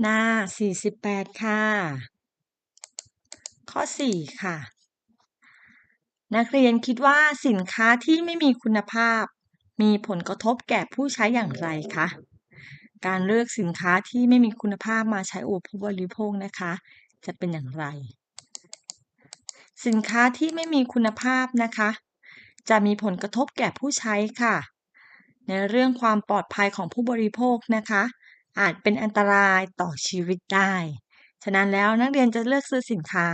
หน้า 48 ค่ะ ข้อ 4 ค่ะ นักเรียนคิดว่าสินค้าที่ไม่มีคุณภาพ มีผลกระทบแก่ผู้ใช้อย่างไรคะ การเลือกสินค้าที่ไม่มีคุณภาพมาใช้อุปโภคบริโภคนะคะ จะเป็นอย่างไร สินค้าที่ไม่มีคุณภาพนะคะ จะมีผลกระทบแก่ผู้ใช้ค่ะ ในเรื่องความปลอดภัยของผู้บริโภคนะคะ อาจเป็นอันตรายต่อชีวิตได้ ฉะนั้นแล้วนักเรียนจะเลือกซื้อสินค้า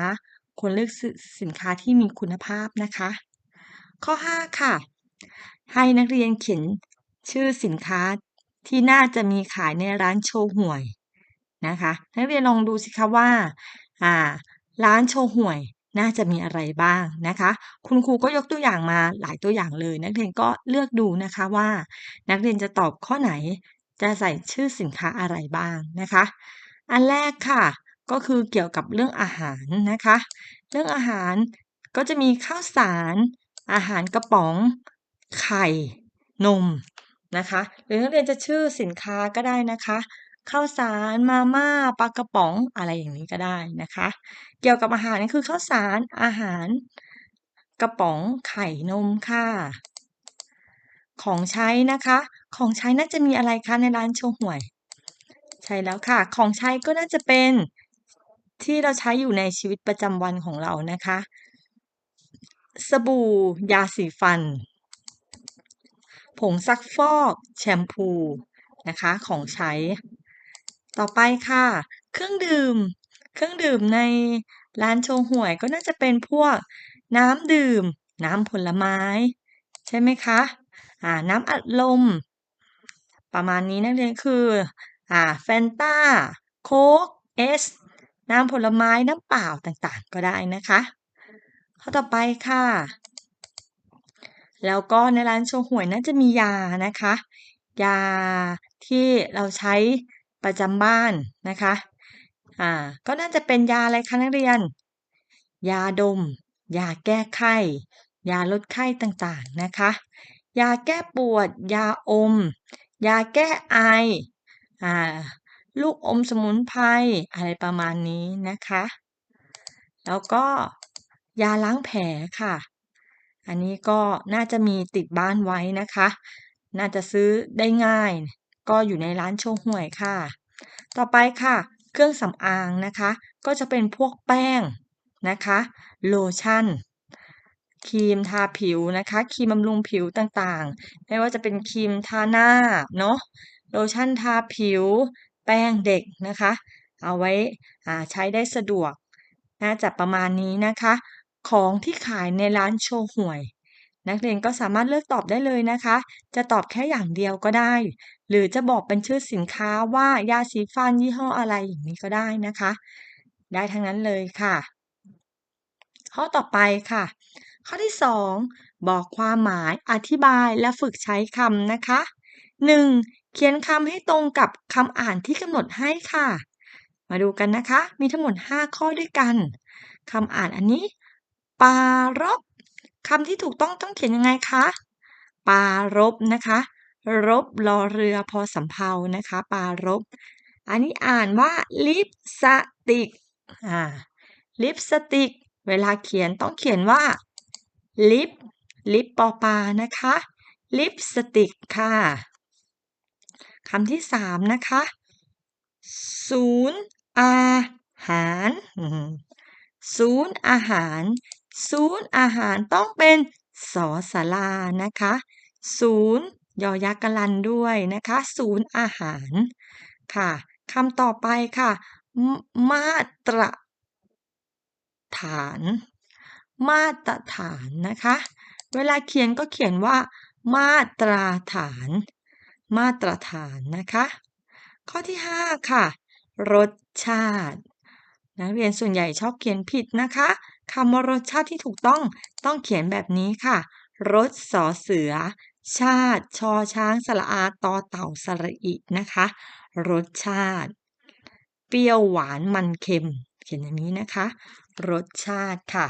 ควรเลือกซื้อสินค้าที่มีคุณภาพนะคะ ข้อ 5 ค่ะ ให้นักเรียนเขียนชื่อสินค้าที่น่าจะมีขายในร้านโชห่วยนะคะ นักเรียนลองดูสิคะว่าอ่า ร้านโชห่วยน่าจะมีอะไรบ้างนะคะ คุณครูก็ยกตัวอย่างมาหลายตัวอย่างเลย นักเรียนก็เลือกดูนะคะว่า นักเรียนจะตอบข้อไหน จะใส่ชื่อสินค้าอะไรบ้างนะคะ อันแรกค่ะ ก็คือเกี่ยวกับเรื่องอาหารนะคะ เรื่องอาหารก็จะมีข้าวสาร อาหารกระป๋อง ไข่ นมนะคะ หรือนักเรียนจะชื่อสินค้าก็ได้นะคะข้าวสารมาม่าปลากระป๋องอะไรอย่างนี้ก็ได้นะคะ เกี่ยวกับอาหารก็คือข้าวสารอาหารกระป๋องไข่นมค่ะ ของใช้นะคะ ของใช้น่าจะมีอะไรคะในร้านโชห่วย ใช่แล้วค่ะ ของใช้ก็น่าจะเป็นที่เราใช้อยู่ในชีวิตประจำวันของเรานะคะ สบู่ ยาสีฟัน ผงซักฟอก แชมพู นะคะ ของใช้ ต่อไปค่ะ เครื่องดื่ม เครื่องดื่มในร้านโชห่วยก็น่าจะเป็นพวกน้ำดื่ม น้ำผลไม้ ใช่ไหมคะ น้ำอัดลม ประมาณนี้นักเรียนคืออแฟนตาโค้กเอสน้ำผลไม้น้ำเปล่าต่างๆ ก็ได้นะคะ ข้อต่อไปค่ะ แล้วก็ในร้านโชห่วยน่าจะมียานะคะ ยาที่เราใช้ประจำบ้านนะคะอ่าก็น่าจะเป็นยาอะไรคะนักเรียน ยาดม ยาแก้ไข้ ยาลดไข้ต่างๆนะคะ ยาแก้ปวด ยาอม ยาแก้ไออ่าลูกอมสมุนไพรอะไรประมาณนี้นะคะ แล้วก็ยาล้างแผลค่ะ อันนี้ก็น่าจะมีติดบ้านไว้นะคะ น่าจะซื้อได้ง่าย ก็อยู่ในร้านโชห่วยค่ะ ต่อไปค่ะ เครื่องสำอางนะคะ ก็จะเป็นพวกแป้งนะคะ โลชั่น ครีมทาผิวนะคะ ครีมบำรุงผิวต่างๆ ไม่ว่าจะเป็นครีมทาหน้าเนาะโลชั่นทาผิว แป้งเด็กนะคะ เอาไว้อ่าใช้ได้สะดวก น่าจะประมาณนี้นะคะ ของที่ขายในร้านโชห่วย นักเรียนก็สามารถเลือกตอบได้เลยนะคะ จะตอบแค่อย่างเดียวก็ได้ หรือจะบอกเป็นชื่อสินค้าว่ายาสีฟันยี่ห้ออะไรอย่างนี้ก็ได้นะคะ ได้ทั้งนั้นเลยค่ะ ข้อต่อไปค่ะ ข้อที่ 2 บอกความหมายอธิบายและฝึกใช้คำนะคะ 1. เขียนคำให้ตรงกับคำอ่านที่กำหนดให้ค่ะ มาดูกันนะคะ มีทั้งหมด 5 ข้อด้วยกันคำอ่านอันนี้ ปารบคำที่ถูกต้องต้องเขียนยังไงคะ ปารบนะคะ รบรอเรือพอสำเภานะคะ ปารบ อันนี้อ่านว่าลิปสติก อ่า ลิปสติก เวลาเขียนต้องเขียนว่า ลิป ลิปปอปานะคะ ลิปสติกค่ะคำที่3นะคะศูนย์อาหารศูนย์อาหารศูนย์อาหารต้องเป็นสอศาลานะคะศูนย์ยอยักษ์กลันด้วยนะคะศูนย์อาหารค่ะคำต่อไปค่ะมมาตรฐาน มาตรฐานนะคะ เวลาเขียนก็เขียนว่า มาตราฐาน มาตรฐานนะคะ ข้อที่ 5 ค่ะ รสชาตินักเรียนส่วนใหญ่ชอบเขียนผิดนะคะคำว่ารสชาติที่ถูกต้องต้องเขียนแบบนี้ค่ะ รสสอเสือ ชาติ ชอช้างสระอาตอเต่าสระอินะคะ รสชาติ เปรี้ยวหวานมันเค็ม เขียนอย่างนี้นะคะ รสชาติค่ะ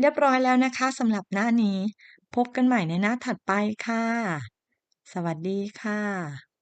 เรียบร้อยแล้วนะคะสำหรับหน้านี้ พบกันใหม่ในหน้าถัดไปค่ะ สวัสดีค่ะ